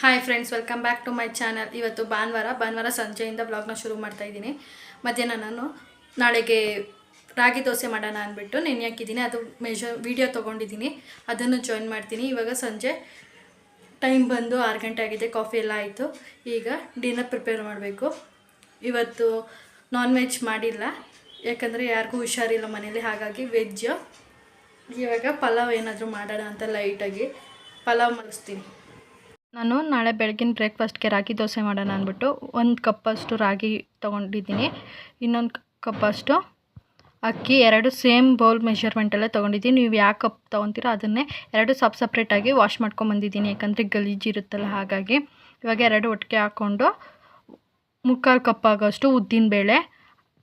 Hi friends welcome back to my channel ಇವತ್ತು ಭಾನುವಾರ ಭಾನುವಾರ ಸಂಜೆಯಿಂದ ಬ್ಲಾಗ್ನ ಶುರು ಮಾಡ್ತಾ ಇದ್ದೀನಿ. ಮಧ್ಯಾಹ್ನ ನಾನು ನಾಳೆಗೆ ರಾಗಿ ದೋಸೆ ಮಾಡೋಣ ಅಂದ್ಬಿಟ್ಟು ನೆನೆ ಹಾಕಿದ್ದೀನಿ ಅದು ಮೆಜರ್ ವೀಡಿಯೋ ತೊಗೊಂಡಿದ್ದೀನಿ. ಅದನ್ನು ಜಾಯಿನ್ ಮಾಡ್ತೀನಿ. ಇವಾಗ ಸಂಜೆ ಟೈಮ್ ಬಂದು ಆರು ಗಂಟೆ ಆಗಿದೆ. ಕಾಫಿ ಎಲ್ಲ ಆಯಿತು. ಈಗ ಡಿನ್ನರ್ ಪ್ರಿಪೇರ್ ಮಾಡಬೇಕು. ಇವತ್ತು ನಾನ್ ವೆಜ್ ಮಾಡಿಲ್ಲ. ಯಾಕಂದರೆ ಯಾರಿಗೂ ಹುಷಾರಿಲ್ಲ ಮನೇಲಿ ಹಾಗಾಗಿ ವೆಜ್ಜು ಇವಾಗ ಪಲಾವ್ ಏನಾದರೂ ಮಾಡೋಣ ಅಂತ ಲೈಟಾಗಿ ಪಲಾವ್ ಮಲಿಸ್ತೀನಿ ನಾನು ನಾಳೆ ಬೆಳಗಿನ ಬ್ರೇಕ್ಫಾಸ್ಟ್ಗೆ ರಾಗಿ ದೋಸೆ ಮಾಡೋಣ ಅಂದ್ಬಿಟ್ಟು ಒಂದು ಕಪ್ಪಷ್ಟು ರಾಗಿ ತೊಗೊಂಡಿದ್ದೀನಿ, ಇನ್ನೊಂದು ಕಪ್ಪಷ್ಟು ಅಕ್ಕಿ, ಎರಡು ಸೇಮ್ ಬೌಲ್ ಮೆಷರ್ಮೆಂಟಲ್ಲೇ ತೊಗೊಂಡಿದ್ದೀನಿ. ನೀವು ಯಾವ ಕಪ್ ತೊಗೊತೀರೋ ಅದನ್ನೇ ಎರಡು ಸಪ್ ಸಪ್ರೇಟಾಗಿ ವಾಶ್ ಮಾಡ್ಕೊಂಬಂದಿದ್ದೀನಿ ಯಾಕಂದರೆ ಗಲೀಜಿರುತ್ತಲ್ಲ ಹಾಗಾಗಿ. ಇವಾಗ ಎರಡು ಒಟ್ಟಿಗೆ ಹಾಕ್ಕೊಂಡು ಮುಕ್ಕಾಲು ಕಪ್ ಆಗೋಷ್ಟು ಉದ್ದಿನಬೇಳೆ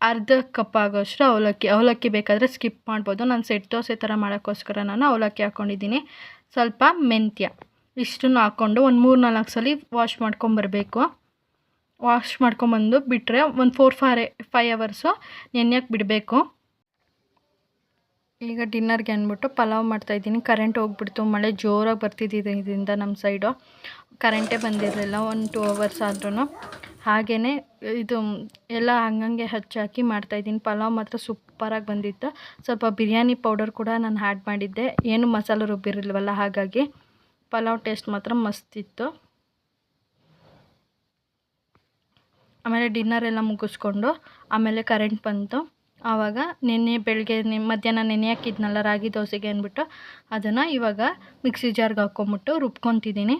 ಅರ್ಧ ಕಪ್ ಆಗೋಷ್ಟು ಅವಲಕ್ಕಿ ಅವಲಕ್ಕಿ ಬೇಕಾದರೆ ಸ್ಕಿಪ್ ಮಾಡ್ಬೋದು. ನಾನು ಸೆಟ್ ದೋಸೆ ಥರ ಮಾಡೋಕ್ಕೋಸ್ಕರ ನಾನು ಅವಲಕ್ಕಿ ಹಾಕ್ಕೊಂಡಿದ್ದೀನಿ ಸ್ವಲ್ಪ ಮೆಂತ್ಯ. ಇಷ್ಟನ್ನು ಹಾಕ್ಕೊಂಡು ಒಂದು ಮೂರು ನಾಲ್ಕು ಸಲ ವಾಶ್ ಮಾಡ್ಕೊಂಬರಬೇಕು ವಾಶ್ ಮಾಡ್ಕೊಂಬಂದು ಬಿಟ್ಟರೆ ಒಂದು ಫೋರ್ ಫೈ ಫೈವ್ ಅವರ್ಸು ನೆನೆಯಕ್ಕೆ ಬಿಡಬೇಕು. ಈಗ ಡಿನ್ನರ್ಗೆ ಅಂದ್ಬಿಟ್ಟು ಪಲಾವ್ ಮಾಡ್ತಾಯಿದ್ದೀನಿ ಕರೆಂಟ್ ಹೋಗ್ಬಿಡ್ತು. ಮಳೆ ಜೋರಾಗಿ ಬರ್ತಿದ್ದಿದೆ ಇದರಿಂದ ನಮ್ಮ ಸೈಡು ಕರೆಂಟೇ ಬಂದಿರಲಿಲ್ಲ. ಒಂದು ಟೂ ಅವರ್ಸ್ ಆದ್ರೂ ಹಾಗೆಯೇ ಇದು ಎಲ್ಲ ಹಂಗಂಗೆ ಹಚ್ಚಾಕಿ ಮಾಡ್ತಾಯಿದ್ದೀನಿ ಪಲಾವ್ ಮಾತ್ರ ಸೂಪರಾಗಿ ಬಂದಿತ್ತು. ಸ್ವಲ್ಪ ಬಿರಿಯಾನಿ ಪೌಡರ್ ಕೂಡ ನಾನು ಆ್ಯಡ್ ಮಾಡಿದ್ದೆ. ಏನು ಮಸಾಲೆ ರುಬ್ಬಿರಲ್ವಲ್ಲ ಹಾಗಾಗಿ. ಪಲಾವ್ ಟೇಸ್ಟ್ ಮಾತ್ರ ಮಸ್ತಿತ್ತು. ಆಮೇಲೆ ಡಿನ್ನರ್ ಎಲ್ಲ ಮುಗಿಸ್ಕೊಂಡು ಆಮೇಲೆ ಕರೆಂಟ್ ಬಂತು. ಆವಾಗ ನೆನ್ನೆ ಬೆಳಗ್ಗೆ ಮಧ್ಯಾಹ್ನ ನೆನೆ ಹಾಕಿದ್ನಲ್ಲ ರಾಗಿ ದೋಸೆಗೆ ಅಂದ್ಬಿಟ್ಟು ಅದನ್ನು ಇವಾಗ ಮಿಕ್ಸಿ ಜಾರ್ಗೆ ಹಾಕ್ಕೊಂಬಿಟ್ಟು ರುಬ್ಕೊತಿದ್ದೀನಿ.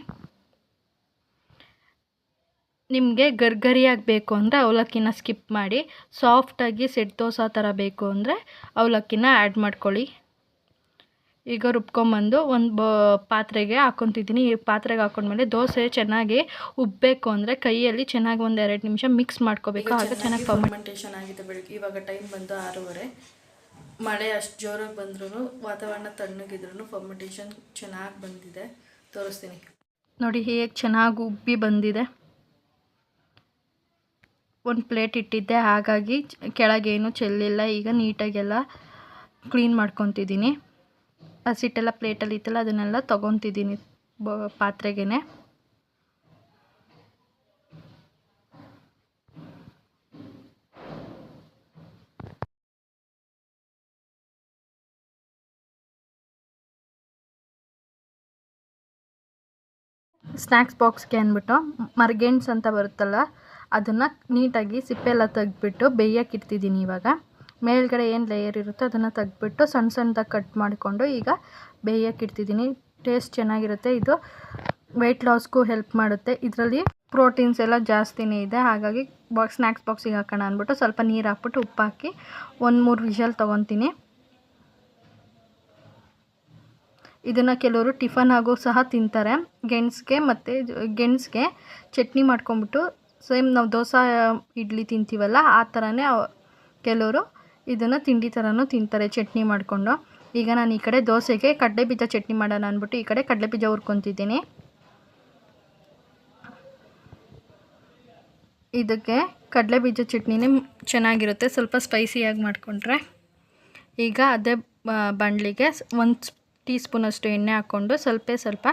ನಿಮಗೆ ಗರ್ಗರಿಯಾಗಿ ಬೇಕು ಅಂದರೆ ಅವಲಕ್ಕಿನ ಸ್ಕಿಪ್ ಮಾಡಿ ಸಾಫ್ಟಾಗಿ ಸೆಟ್ ದೋಸೆ ಥರ ಬೇಕು ಅಂದರೆ ಅವಲಕ್ಕಿನ ಆ್ಯಡ್ ಮಾಡ್ಕೊಳ್ಳಿ. ಈಗ ರುಬ್ಕೊಂಬಂದು ಒಂದು ಬ ಪಾತ್ರೆಗೆ ಹಾಕೊತಿದ್ದೀನಿ ಈ ಪಾತ್ರೆಗೆ ಹಾಕೊಂಡ್ಮೇಲೆ ದೋಸೆ ಚೆನ್ನಾಗಿ ಉಬ್ಬಬೇಕು ಅಂದರೆ ಕೈಯಲ್ಲಿ ಚೆನ್ನಾಗಿ ಒಂದು ಎರಡು ನಿಮಿಷ ಮಿಕ್ಸ್ ಮಾಡ್ಕೋಬೇಕು. ಆಗ ಚೆನ್ನಾಗಿ ಫರ್ಮೆಂಟೇಷನ್ ಆಗಿದೆ ಬೆಳಗ್ಗೆ. ಇವಾಗ ಟೈಮ್ ಬಂದು ಆರೂವರೆ. ಮಳೆ ಅಷ್ಟು ಜೋರಾಗಿ ಬಂದ್ರೂ ವಾತಾವರಣ ತಣ್ಣಗಿದ್ರೂ ಫರ್ಮೆಂಟೇಷನ್ ಚೆನ್ನಾಗಿ ಬಂದಿದೆ. ತೋರಿಸ್ತೀನಿ. ನೋಡಿ ಹೇಗೆ ಚೆನ್ನಾಗಿ ಉಬ್ಬಿ ಬಂದಿದೆ. ಒಂದು ಪ್ಲೇಟ್ ಇಟ್ಟಿದ್ದೆ. ಹಾಗಾಗಿ ಕೆಳಗೇನು ಚೆಲ್ಲಿಲ್ಲ. ಈಗ ನೀಟಾಗೆಲ್ಲ ಕ್ಲೀನ್ ಮಾಡ್ಕೊತಿದ್ದೀನಿ. ಹಸಿಟ್ಟೆಲ್ಲ ಪ್ಲೇಟಲ್ಲಿ ಇತ್ತಲ್ಲ, ಅದನ್ನೆಲ್ಲ ತೊಗೊತಿದ್ದೀನಿ ಬ ಪಾತ್ರೆಗೇ ಸ್ನ್ಯಾಕ್ಸ್ ಬಾಕ್ಸ್ಗೆ ಅಂದ್ಬಿಟ್ಟು ಮರ್ಗೆಣ್ಸ್ ಅಂತ ಬರುತ್ತಲ್ಲ, ಅದನ್ನು ನೀಟಾಗಿ ಸಿಪ್ಪೆಲ್ಲ ತೆಗೆದ್ಬಿಟ್ಟು ಬೇಯಕ್ಕೆ ಇಡ್ತಿದ್ದೀನಿ ಇವಾಗ. ಮೇಲ್ಗಡೆ ಏನು ಲೇಯರ್ ಇರುತ್ತೆ ಅದನ್ನು ತೆಗ್ದುಬಿಟ್ಟು ಸಣ್ಣ ಸಣ್ಣದಾಗಿ ಕಟ್ ಮಾಡಿಕೊಂಡು ಈಗ ಬೇಯಕ್ಕೆ ಇಡ್ತಿದ್ದೀನಿ. ಟೇಸ್ಟ್ ಚೆನ್ನಾಗಿರುತ್ತೆ. ಇದು ವೆಯ್ಟ್ ಲಾಸ್ಗೂ ಹೆಲ್ಪ್ ಮಾಡುತ್ತೆ. ಇದರಲ್ಲಿ ಪ್ರೋಟೀನ್ಸ್ ಎಲ್ಲ ಜಾಸ್ತಿನೇ ಇದೆ. ಹಾಗಾಗಿ ಬಾಕ್ಸ್ ಸ್ನ್ಯಾಕ್ಸ್ ಬಾಕ್ಸಿಗೆ ಹಾಕೋಣ ಅಂದ್ಬಿಟ್ಟು ಸ್ವಲ್ಪ ನೀರು ಹಾಕ್ಬಿಟ್ಟು ಉಪ್ಪು ಹಾಕಿ ಒಂದು ಮೂರು ವಿಷಲ್ ತೊಗೊತೀನಿ. ಇದನ್ನು ಕೆಲವರು ಟಿಫನ್ ಆಗೋ ಸಹ ತಿಂತಾರೆ. ಗೆಣಸಿಗೆ ಮತ್ತು ಗೆಣಸಿಗೆ ಚಟ್ನಿ ಮಾಡ್ಕೊಂಬಿಟ್ಟು ಸೇಮ್ ನಾವು ದೋಸೆ, ಇಡ್ಲಿ ತಿಂತೀವಲ್ಲ, ಆ ಥರನೇ ಕೆಲವರು ಇದನ್ನು ತಿಂಡಿ ಥರನೂ ತಿಂತಾರೆ ಚಟ್ನಿ ಮಾಡಿಕೊಂಡು. ಈಗ ನಾನು ಈ ಕಡೆ ದೋಸೆಗೆ ಕಡಲೆ ಬೀಜ ಚಟ್ನಿ ಮಾಡೋಣ ಅಂದ್ಬಿಟ್ಟು ಈ ಕಡೆ ಕಡಲೆ ಬೀಜ ಹುರ್ಕೊತಿದ್ದೀನಿ. ಇದಕ್ಕೆ ಕಡಲೆ ಬೀಜ ಚಟ್ನಿನೇ ಚೆನ್ನಾಗಿರುತ್ತೆ, ಸ್ವಲ್ಪ ಸ್ಪೈಸಿಯಾಗಿ ಮಾಡಿಕೊಂಡ್ರೆ. ಈಗ ಅದೇ ಬಂಡ್ಲಿಗೆ ಒಂದು ಟೀ ಸ್ಪೂನಷ್ಟು ಎಣ್ಣೆ ಹಾಕ್ಕೊಂಡು ಸ್ವಲ್ಪ ಸ್ವಲ್ಪ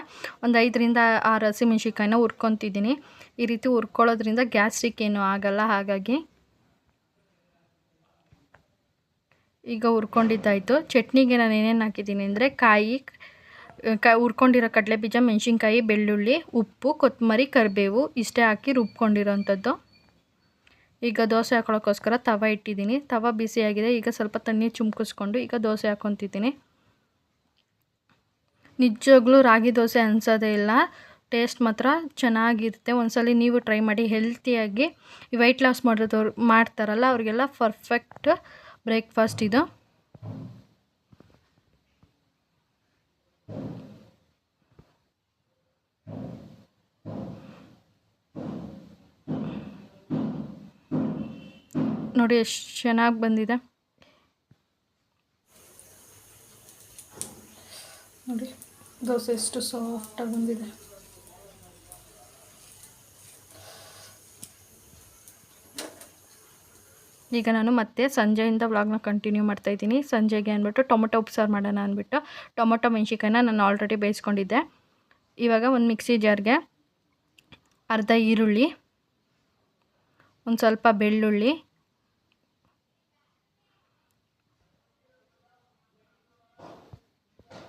ಒಂದು ಐದರಿಂದ ಆರು ಹಸಿಮೆಣ್ಸಿಕಾಯಿನ ಹುರ್ಕೊತಿದ್ದೀನಿ. ಈ ರೀತಿ ಹುರ್ಕೊಳ್ಳೋದ್ರಿಂದ ಗ್ಯಾಸ್ಟ್ರಿಕ್ ಏನೂ ಆಗೋಲ್ಲ, ಹಾಗಾಗಿ ಈಗ ಹುರ್ಕೊಂಡಿದ್ದಾಯಿತು. ಚಟ್ನಿಗೆ ನಾನು ಏನೇನು ಹಾಕಿದ್ದೀನಿ ಅಂದರೆ ಕಾಯಿ, ಕ, ಹುರ್ಕೊಂಡಿರೋ ಕಡಲೆ ಬೀಜ ಮೆಣಸಿನ್ಕಾಯಿ, ಬೆಳ್ಳುಳ್ಳಿ, ಉಪ್ಪು ಕೊತ್ತಂಬರಿ ಕರಿಬೇವು ಇಷ್ಟೇ ಹಾಕಿ ರುಬ್ಕೊಂಡಿರೋಂಥದ್ದು. ಈಗ ದೋಸೆ ಹಾಕೊಳ್ಳೋಕ್ಕೋಸ್ಕರ ತವ ಇಟ್ಟಿದ್ದೀನಿ. ತವ ಬಿಸಿಯಾಗಿದೆ ಈಗ ಸ್ವಲ್ಪ ತಣ್ಣೀರು ಚುಮ್ಕಿಸ್ಕೊಂಡು ಈಗ ದೋಸೆ ಹಾಕೊತಿದ್ದೀನಿ. ನಿಜವಾಗ್ಲೂ ರಾಗಿ ದೋಸೆ ಅನ್ಸೋದೇ ಇಲ್ಲ. ಟೇಸ್ಟ್ ಮಾತ್ರ ಚೆನ್ನಾಗಿರುತ್ತೆ. ಒಂದ್ಸಲಿ ನೀವು ಟ್ರೈ ಮಾಡಿ ಹೆಲ್ತಿಯಾಗಿ. ವೆಯ್ಟ್ ಲಾಸ್ ಮಾಡೋದವ್ರು, ಮಾಡ್ತಾರಲ್ಲ, ಅವ್ರಿಗೆಲ್ಲ ಪರ್ಫೆಕ್ಟ್ ಬ್ರೇಕ್ಫಾಸ್ಟ್ ಇದು? ನೋಡಿ ಎಷ್ಟು ಚೆನ್ನಾಗಿ ಬಂದಿದೆ. ನೋಡಿ ದೋಸೆ ಎಷ್ಟು ಸಾಫ್ಟಾಗಿ ಬಂದಿದೆ. ಈಗ ನಾನು ಮತ್ತೆ ಸಂಜೆಯಿಂದ ವ್ಲಾಗ್ನ ಕಂಟಿನ್ಯೂ ಮಾಡ್ತಾ ಇದ್ದೀನಿ. ಸಂಜೆಗೆ ಅಂದ್ಬಿಟ್ಟು ಟೊಮೊಟೊ ಉಪ್ಸಾರು ಮಾಡೋಣ ಅಂದ್ಬಿಟ್ಟು. ಟೊಮೊಟೊ ಮೆಣಸಿಕಾಯಿನ ನಾನು ಆಲ್ರೆಡಿ ಬೇಯಿಸ್ಕೊಂಡಿದ್ದೆ. ಇವಾಗ ಒಂದು ಮಿಕ್ಸಿ ಜಾರ್ಗೆ ಅರ್ಧ ಈರುಳ್ಳಿ, ಒಂದು ಸ್ವಲ್ಪ ಬೆಳ್ಳುಳ್ಳಿ,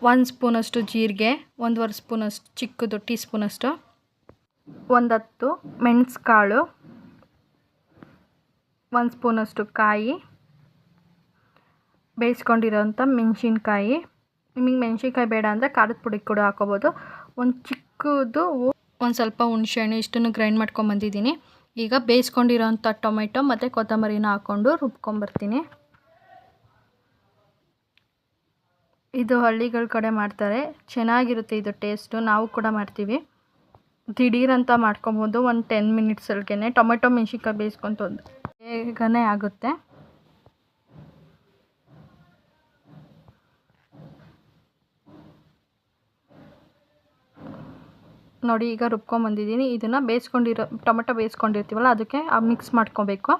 ಒಂದು ಸ್ಪೂನಷ್ಟು ಜೀರಿಗೆ, ಒಂದುವರೆ ಸ್ಪೂನಷ್ಟು ಚಿಕ್ಕದು ಟೀ ಸ್ಪೂನಷ್ಟು ಒಂದು ಹತ್ತು ಮೆಣಸು ಕಾಳು ಒಂದು ಸ್ಪೂನಷ್ಟು ಕಾಯಿ ಬೇಯಿಸ್ಕೊಂಡಿರೋಂಥ ಮೆಣಸಿನ್ಕಾಯಿ. ನಿಮಗೆ ಮೆಣಸಿನ್ಕಾಯಿ ಬೇಡ ಅಂದರೆ ಖಾರದ ಪುಡಿ ಕೂಡ ಹಾಕೋಬೋದು ಒಂದು ಚಿಕ್ಕದು ಒಂದು ಸ್ವಲ್ಪ ಹುಣಸೆಹಣ್ಣು ಇಷ್ಟನ್ನು ಗ್ರೈಂಡ್ ಮಾಡ್ಕೊಂಬಂದಿದ್ದೀನಿ ಈಗ ಬೇಯಿಸ್ಕೊಂಡಿರೋಂಥ ಟೊಮೆಟೊ ಮತ್ತು ಕೊತ್ತಂಬರಿನ ಹಾಕ್ಕೊಂಡು ರುಬ್ಕೊಂಬರ್ತೀನಿ ಇದು ಹಳ್ಳಿಗಳ ಕಡೆ ಮಾಡ್ತಾರೆ. ಚೆನ್ನಾಗಿರುತ್ತೆ ಇದು ಟೇಸ್ಟು. ನಾವು ಕೂಡ ಮಾಡ್ತೀವಿ. ದಿಢೀರಂತ ಮಾಡ್ಕೊಬೋದು. ಒಂದು ಟೆನ್ ಮಿನಿಟ್ಸಲ್ಗೆ ಟೊಮೆಟೊ, ಮೆಣ್ಸಿನ್ಕಾಯಿ ಬೇಯಿಸ್ಕೊಂತ ಬೇಗನೆ ಆಗುತ್ತೆ. ನೋಡಿ, ಈಗ ರುಬ್ಕೊಂಬಂದಿದ್ದೀನಿ ಇದನ್ನು ಬೇಯಿಸ್ಕೊಂಡಿರೋ, ಟೊಮೆಟೊ ಬೇಯಿಸ್ಕೊಂಡಿರ್ತೀವಲ್ಲ, ಅದಕ್ಕೆ ಮಿಕ್ಸ್ ಮಾಡ್ಕೊಬೇಕು.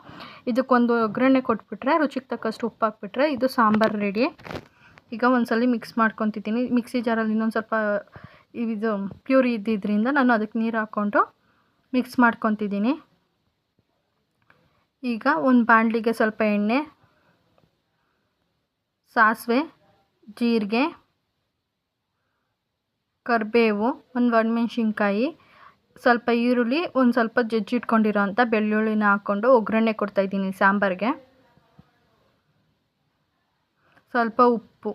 ಇದಕ್ಕೊಂದು ಒಗ್ಗರಣೆ ಕೊಟ್ಬಿಟ್ರೆ, ರುಚಿಗೆ ತಕ್ಕಷ್ಟು ಉಪ್ಪು ಹಾಕ್ಬಿಟ್ರೆ, ಇದು ಸಾಂಬಾರು ರೆಡಿ. ಈಗ ಒಂದ್ಸಲ ಮಿಕ್ಸ್ ಮಾಡ್ಕೊತಿದ್ದೀನಿ. ಮಿಕ್ಸಿ ಜಾರಲ್ಲಿ ಇನ್ನೊಂದು ಸ್ವಲ್ಪ ಇದು ಪ್ಯೂರಿ ಇದ್ದಿದ್ದರಿಂದ ನಾನು ಅದಕ್ಕೆ ನೀರು ಹಾಕ್ಕೊಂಡು ಮಿಕ್ಸ್ ಮಾಡ್ಕೊತಿದ್ದೀನಿ. ಈಗ ಒಂದು ಬಾಣಲಿಗೆ ಸ್ವಲ್ಪ ಎಣ್ಣೆ, ಸಾಸಿವೆ, ಜೀರಿಗೆ, ಕರಿಬೇವು, ಒಂದು ಒಣಮೆಣ್ಸಿನ್ಕಾಯಿ, ಸ್ವಲ್ಪ ಈರುಳ್ಳಿ, ಒಂದು ಸ್ವಲ್ಪ ಜಜ್ಜಿಟ್ಕೊಂಡಿರೋ ಅಂಥ ಬೆಳ್ಳುಳ್ಳಿನ ಹಾಕ್ಕೊಂಡು ಒಗ್ಗರಣೆ ಕೊಡ್ತಾಯಿದ್ದೀನಿ ಸಾಂಬಾರಿಗೆ. ಸ್ವಲ್ಪ ಉಪ್ಪು.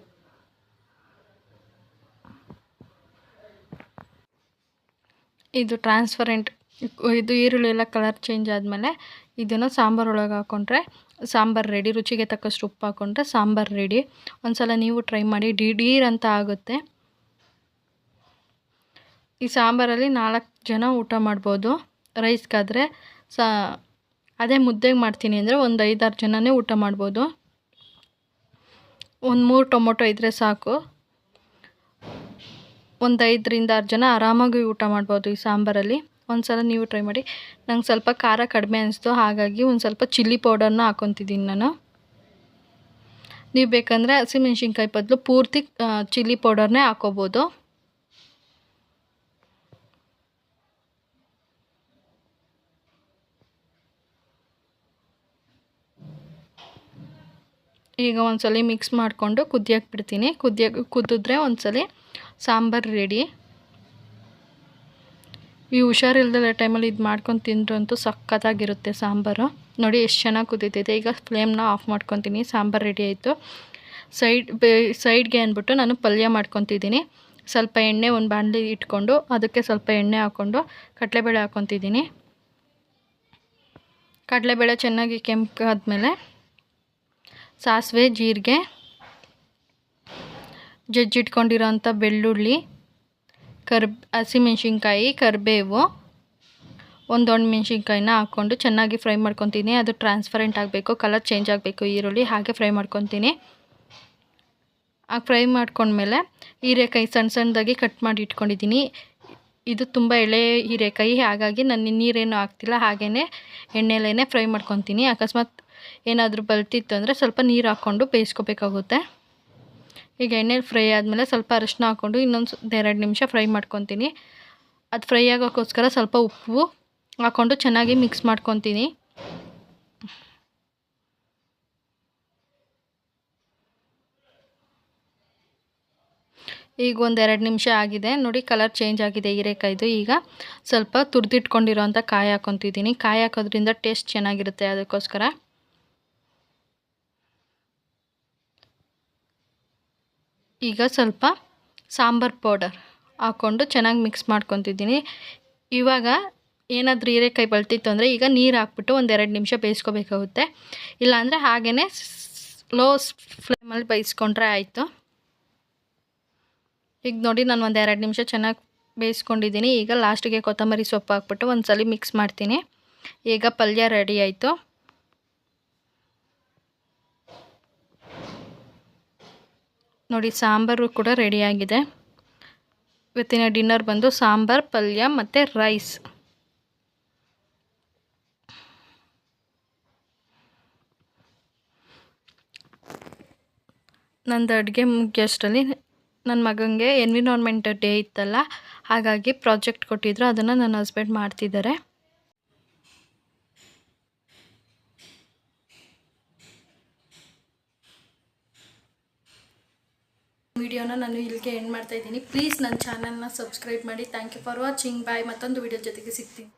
ಇದು ಟ್ರಾನ್ಸ್ಪರೆಂಟ್ ಇದು ಈರುಳ್ಳಿ ಎಲ್ಲ ಕಲರ್ ಚೇಂಜ್ ಆದಮೇಲೆ ಇದನ್ನು ಸಾಂಬಾರೊಳಗೆ ಹಾಕ್ಕೊಂಡ್ರೆ ಸಾಂಬಾರು ರೆಡಿ ರುಚಿಗೆ ತಕ್ಕಷ್ಟು ಉಪ್ಪು ಹಾಕ್ಕೊಂಡ್ರೆ ಸಾಂಬಾರು ರೆಡಿ ಒಂದು ನೀವು ಟ್ರೈ ಮಾಡಿ ಡಿಡೀರ್ ಅಂತ ಆಗುತ್ತೆ. ಈ ಸಾಂಬಾರಲ್ಲಿ ನಾಲ್ಕು ಜನ ಊಟ ಮಾಡ್ಬೋದು. ರೈಸ್ಗಾದರೆ ಸಾ, ಅದೇ ಮುದ್ದೆಗೆ ಮಾಡ್ತೀನಿ ಅಂದರೆ ಒಂದು ಐದಾರು ಜನನೇ ಊಟ ಮಾಡ್ಬೋದು. ಒಂದು ಮೂರು ಟೊಮೊಟೊ ಇದ್ದರೆ ಸಾಕು. ಒಂದು ಐದರಿಂದ ಆರು ಜನ ಆರಾಮಾಗಿ ಊಟ ಮಾಡ್ಬೋದು ಈ ಸಾಂಬಾರಲ್ಲಿ. ಒಂದು ಸಲ ನೀವು ಟ್ರೈ ಮಾಡಿ. ನಂಗೆ ಸ್ವಲ್ಪ ಖಾರ ಕಡಿಮೆ ಅನಿಸ್ತು, ಹಾಗಾಗಿ ಒಂದು ಸ್ವಲ್ಪ ಚಿಲ್ಲಿ ಪೌಡರ್ನ ಹಾಕೊತಿದ್ದೀನಿ ನಾನು. ನೀವು ಬೇಕಂದರೆ ಹಸಿಮೆಣ್ಸಿನ್ಕಾಯಿ ಬದಲು ಪೂರ್ತಿ ಚಿಲ್ಲಿ ಪೌಡರ್ನೇ ಹಾಕೋಬೋದು. ಈಗ ಒಂದ್ಸಲ ಮಿಕ್ಸ್ ಮಾಡಿಕೊಂಡು ಕುದಿಯಕ್ಕೆ ಬಿಡ್ತೀನಿ. ಕುದಿಯೋಕೆ ಕುದಿದ್ರೆ ಒಂದ್ಸಲ ಸಾಂಬಾರು ರೆಡಿ ಈ ಹುಷಾರಿಲ್ದಲ್ಲ ಟೈಮಲ್ಲಿ ಇದು ಮಾಡ್ಕೊಂಡು ತಿಂದ್ರಂತೂ ಸಖತ್ತಾಗಿರುತ್ತೆ ಸಾಂಬಾರು. ನೋಡಿ ಎಷ್ಟು ಚೆನ್ನಾಗಿ ಕುದೀತಿದೆ. ಈಗ ಫ್ಲೇಮ್ನ ಆಫ್ ಮಾಡ್ಕೊತೀನಿ. ಸಾಂಬಾರು ರೆಡಿ ಆಯಿತು. ಸೈಡ್ ಬೇ, ಸೈಡ್ಗೆ ಅಂದ್ಬಿಟ್ಟು ನಾನು ಪಲ್ಯ ಮಾಡ್ಕೊತಿದ್ದೀನಿ. ಸ್ವಲ್ಪ ಎಣ್ಣೆ ಒಂದು ಬಾಣಲಿ ಇಟ್ಕೊಂಡು ಅದಕ್ಕೆ ಸ್ವಲ್ಪ ಎಣ್ಣೆ ಹಾಕ್ಕೊಂಡು ಕಡಲೆಬೇಳೆ ಹಾಕ್ಕೊತಿದ್ದೀನಿ ಕಡಲೆಬೇಳೆ ಚೆನ್ನಾಗಿ ಕೆಂಪಾದ್ಮೇಲೆ ಸಾಸಿವೆ, ಜೀರಿಗೆ, ಜಜ್ಜಿಟ್ಕೊಂಡಿರೋಂಥ ಬೆಳ್ಳುಳ್ಳಿ ಕರ್ ಹಸಿಮೆಣ್ಸಿನ್ಕಾಯಿ ಕರಿಬೇವು ಒಂದು ಒಣಮೆಣ್ಸಿನ್ಕಾಯಿನ ಹಾಕ್ಕೊಂಡು ಚೆನ್ನಾಗಿ ಫ್ರೈ ಮಾಡ್ಕೊತೀನಿ. ಅದು ಟ್ರಾನ್ಸ್ಪರೆಂಟ್ ಆಗಬೇಕು ಕಲರ್ ಚೇಂಜ್ ಆಗಬೇಕು ಈರುಳ್ಳಿ, ಹಾಗೆ ಫ್ರೈ ಮಾಡ್ಕೊತೀನಿ. ಆ ಫ್ರೈ ಮಾಡ್ಕೊಂಡ್ಮೇಲೆ ಹೀರೆಕಾಯಿ ಸಣ್ಣ ಸಣ್ಣದಾಗಿ ಕಟ್ ಮಾಡಿ ಇಟ್ಕೊಂಡಿದ್ದೀನಿ. ಇದು ತುಂಬ ಎಳೆ ಹೀರೆಕಾಯಿ, ಹಾಗಾಗಿ ನಾನು, ನೀರೇನು ಹಾಕ್ತಿಲ್ಲ. ಹಾಗೆಯೇ ಎಣ್ಣೆಲೇ ಫ್ರೈ ಮಾಡ್ಕೊತೀನಿ. ಅಕಸ್ಮಾತ್ ಏನಾದರೂ ಬಲ್ತಿತ್ತು ಅಂದರೆ ಸ್ವಲ್ಪ ನೀರು ಹಾಕ್ಕೊಂಡು ಬೇಯಿಸ್ಕೋಬೇಕಾಗುತ್ತೆ. ಈಗ ಎಣ್ಣೆಲಿ ಫ್ರೈ ಆದಮೇಲೆ ಸ್ವಲ್ಪ ಅರಿಶಿನ ಹಾಕ್ಕೊಂಡು ಇನ್ನೊಂದು ಎರಡು ನಿಮಿಷ ಫ್ರೈ ಮಾಡ್ಕೊತೀನಿ. ಅದು ಫ್ರೈ ಆಗೋಕ್ಕೋಸ್ಕರ ಸ್ವಲ್ಪ ಉಪ್ಪು ಹಾಕ್ಕೊಂಡು ಚೆನ್ನಾಗಿ ಮಿಕ್ಸ್ ಮಾಡ್ಕೊತೀನಿ. ಈಗ ಒಂದು ಎರಡು ನಿಮಿಷ ಆಗಿದೆ. ನೋಡಿ ಕಲರ್ ಚೇಂಜ್ ಆಗಿದೆ ಹೀರೆಕಾಯ್ದು. ಈಗ ಸ್ವಲ್ಪ ತುರಿದಿಟ್ಕೊಂಡಿರೋಂಥ ಕಾಯಿ ಹಾಕ್ಕೊತಿದ್ದೀನಿ. ಕಾಯಿ ಹಾಕೋದ್ರಿಂದ ಟೇಸ್ಟ್ ಚೆನ್ನಾಗಿರುತ್ತೆ ಅದಕ್ಕೋಸ್ಕರ. ಈಗ ಸ್ವಲ್ಪ ಸಾಂಬಾರು ಪೌಡರ್ ಹಾಕ್ಕೊಂಡು ಚೆನ್ನಾಗಿ ಮಿಕ್ಸ್ ಮಾಡ್ಕೊತಿದ್ದೀನಿ. ಇವಾಗ ಏನಾದರೂ ಹೀರೆಕಾಯಿ ಬಳ್ತಿತ್ತು ಅಂದರೆ ಈಗ ನೀರು ಹಾಕ್ಬಿಟ್ಟು ಒಂದೆರಡು ನಿಮಿಷ ಬೇಯಿಸ್ಕೋಬೇಕಾಗುತ್ತೆ. ಇಲ್ಲಾಂದರೆ ಹಾಗೇ ಲೋ ಫ್ಲೇಮಲ್ಲಿ ಬೇಯಿಸ್ಕೊಂಡ್ರೆ ಆಯಿತು. ಈಗ ನೋಡಿ ನಾನು ಒಂದು ಎರಡು ನಿಮಿಷ ಚೆನ್ನಾಗಿ ಬೇಯಿಸ್ಕೊಂಡಿದ್ದೀನಿ. ಈಗ ಲಾಸ್ಟಿಗೆ ಕೊತ್ತಂಬರಿ ಸೊಪ್ಪು ಹಾಕ್ಬಿಟ್ಟು ಒಂದು ಸಲ ಮಿಕ್ಸ್ ಮಾಡ್ತೀನಿ. ಈಗ ಪಲ್ಯ ರೆಡಿ ಆಯಿತು. ನೋಡಿ, ಸಾಂಬಾರು ಕೂಡ ರೆಡಿಯಾಗಿದೆ. ಇವತ್ತಿನ ಡಿನ್ನರ್ ಬಂದು ಸಾಂಬಾರ್, ಪಲ್ಯ ಮತ್ತು ರೈಸ್. ನಂದು ಅಡುಗೆ ಮುಗಿಯೋಷ್ಟರಲ್ಲಿ ನನ್ನ ಮಗನಿಗೆ ಎನ್ವಿರಾನ್ಮೆಂಟ್ ಡೇ ಇತ್ತಲ್ಲ, ಹಾಗಾಗಿ ಪ್ರಾಜೆಕ್ಟ್ ಕೊಟ್ಟಿದ್ರು, ಅದನ್ನು ನನ್ನ ಹಸ್ಬೆಂಡ್ ಮಾಡ್ತಿದ್ದಾರೆ. ವಿಡಿಯೋನ ನಾನು ಇಲ್ಲಿಗೆ ಎಂಡ್ ಮಾಡ್ತಾ ಇದ್ದೀನಿ. ಪ್ಲೀಸ್ ನನ್ನ ಚಾನಲ್ನ ಸಬ್ಸ್ಕ್ರೈಬ್ ಮಾಡಿ. Thank you for watching bye ಮತ್ತೊಂದು ವಿಡಿಯೋ ಜೊತೆಗೆ ಸಿಗ್ತೀನಿ.